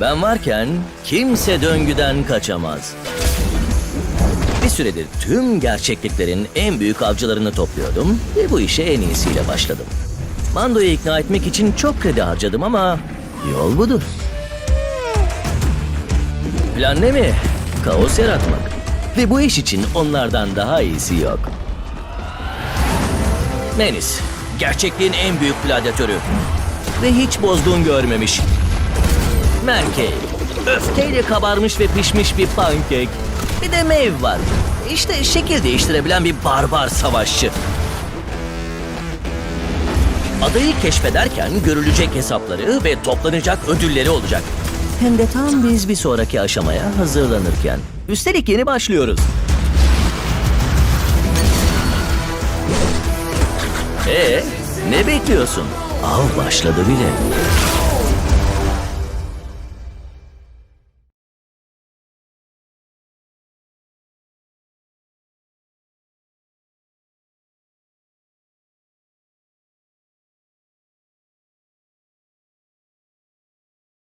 Ben varken kimse döngüden kaçamaz. Bir süredir tüm gerçekliklerin en büyük avcılarını topluyordum ve bu işe en iyisiyle başladım. Mando'yu ikna etmek için çok kredi harcadım ama yol budur. Plan ne mi? Kaos yaratmak. Ve bu iş için onlardan daha iyisi yok. Menis, gerçekliğin en büyük gladyatörü. Ve hiç bozgun görmemiş. Merkey, öfkeyle kabarmış ve pişmiş bir pankek. Bir de Maeve var. İşte şekil değiştirebilen bir barbar savaşçı. Adayı keşfederken görülecek hesapları ve toplanacak ödülleri olacak. Hem de tam biz bir sonraki aşamaya hazırlanırken. Üstelik yeni başlıyoruz. Ee, ne bekliyorsun? Av başladı bile.